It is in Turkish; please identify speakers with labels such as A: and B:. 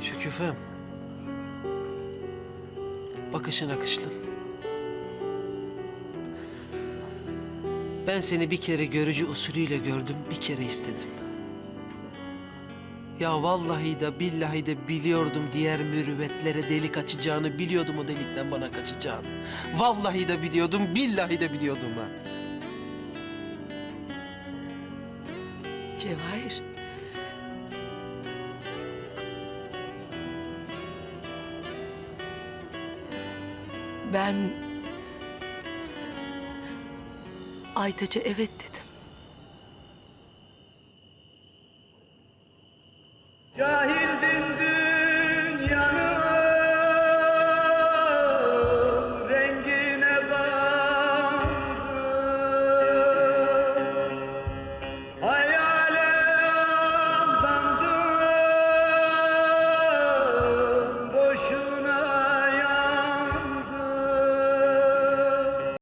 A: Şüküfem. Bakışın akışlım. Ben seni bir kere görücü usulüyle gördüm, bir kere istedim. Ya vallahi de billahi de biliyordum diğer mürüvvetlere delik açacağını, biliyordum o delikten bana kaçacağını. Vallahi de biliyordum, billahi de biliyordum ha.
B: Cevahir. Ben... Aytaç'a evet dedim. Cahil!